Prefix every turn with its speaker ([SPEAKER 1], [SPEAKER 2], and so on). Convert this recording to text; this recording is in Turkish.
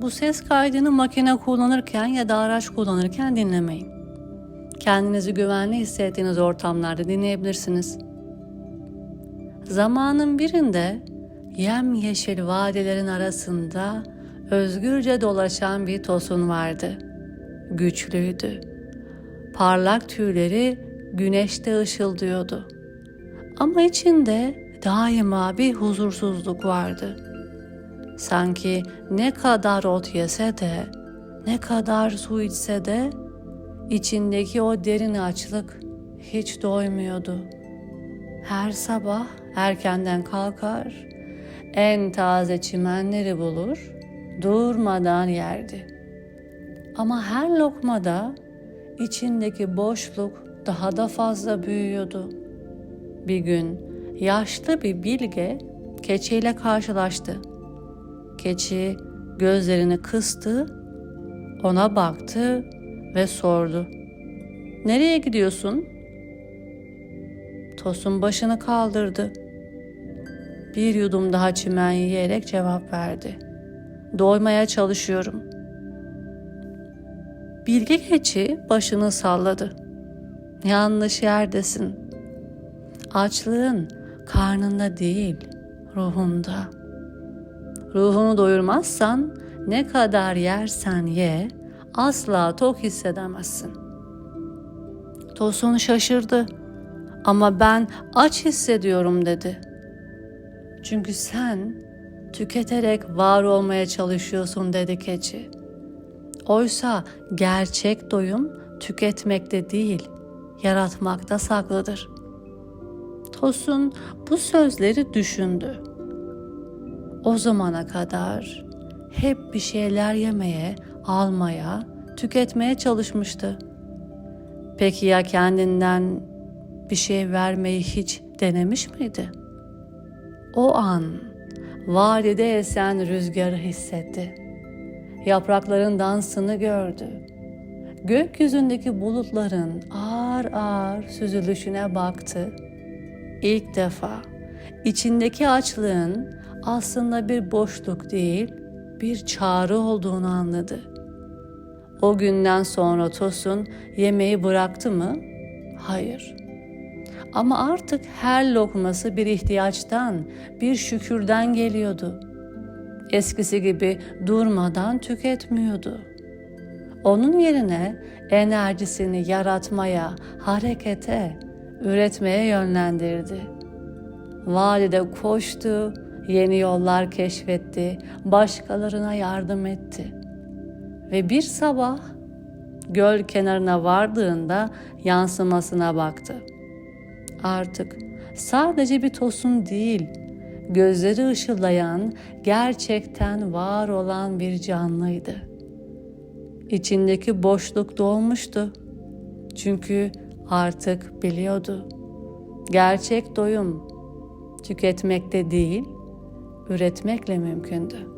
[SPEAKER 1] bu ses kaydını makine kullanırken ya da araç kullanırken dinlemeyin. Kendinizi güvenli hissettiğiniz ortamlarda dinleyebilirsiniz. Zamanın birinde yemyeşil vadilerin arasında özgürce dolaşan bir tosun vardı. Güçlüydü. Parlak tüyleri güneşte ışıldıyordu. Ama içinde daima bir huzursuzluk vardı. Sanki ne kadar ot yese de, ne kadar su içse de içindeki o derin açlık hiç doymuyordu. Her sabah erkenden kalkar, en taze çimenleri bulur, durmadan yerdi. Ama her lokmada içindeki boşluk daha da fazla büyüyordu. Bir gün yaşlı bir bilge keçiyle karşılaştı. Keçi gözlerini kıstı, ona baktı ve sordu. Nereye gidiyorsun? Tosun başını kaldırdı. Bir yudum daha çimen yiyerek cevap verdi. Doymaya çalışıyorum. Bilge keçi başını salladı. Yanlış yerdesin. Açlığın karnında değil, ruhunda. Ruhunu doyurmazsan ne kadar yersen ye, asla tok hissedemezsin. Tosun şaşırdı. Ama ben aç hissediyorum dedi. Çünkü sen tüketerek var olmaya çalışıyorsun dedi keçi. Oysa gerçek doyum tüketmekte değil, yaratmakta saklıdır. Tosun bu sözleri düşündü. O zamana kadar hep bir şeyler yemeye, almaya, tüketmeye çalışmıştı. Peki ya kendinden bir şey vermeyi hiç denemiş miydi? O an vadide esen rüzgarı hissetti. Yaprakların dansını gördü. Gökyüzündeki bulutların ağır ağır süzülüşüne baktı. İlk defa içindeki açlığın aslında bir boşluk değil, bir çağrı olduğunu anladı. O günden sonra Tosun yemeği bıraktı mı? Hayır. Ama artık her lokması bir ihtiyaçtan, bir şükürden geliyordu. Eskisi gibi durmadan tüketmiyordu. Onun yerine enerjisini yaratmaya, harekete, üretmeye yönlendirdi. Valide koştu, yeni yollar keşfetti, başkalarına yardım etti. Ve bir sabah göl kenarına vardığında yansımasına baktı. Artık sadece bir tosun değil, gözleri ışıldayan, gerçekten var olan bir canlıydı. İçindeki boşluk dolmuştu. Çünkü artık biliyordu. Gerçek doyum tüketmekte değil, üretmekle mümkündü.